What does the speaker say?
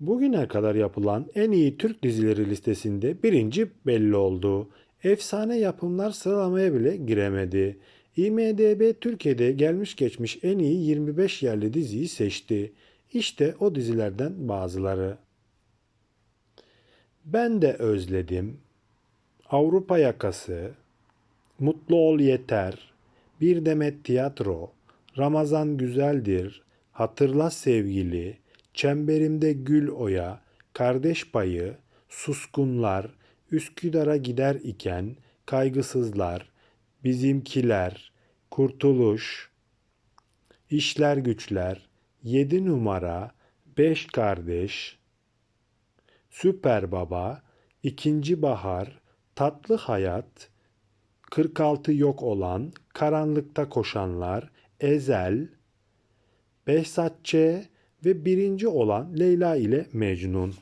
Bugüne kadar yapılan en iyi Türk dizileri listesinde birinci belli oldu. Efsane yapımlar sıralamaya bile giremedi. IMDB Türkiye'de gelmiş geçmiş en iyi 25 yerli diziyi seçti. İşte o dizilerden bazıları. Ben de özledim. Avrupa Yakası, Mutlu Ol Yeter, Bir Demet Tiyatro, Ramazan Güzeldir, Hatırla Sevgili, Çemberimde Gül Oya, Kardeş Payı, Suskunlar, Üsküdar'a gider iken, Kaygısızlar, Bizimkiler, Kurtuluş, İşler Güçler, Yedi Numara, Beş Kardeş, Süper Baba, İkinci Bahar, Tatlı Hayat, 46 Yok Olan, Karanlıkta Koşanlar, Ezel, Behzat Ç. ve birinci olan Leyla ile Mecnun.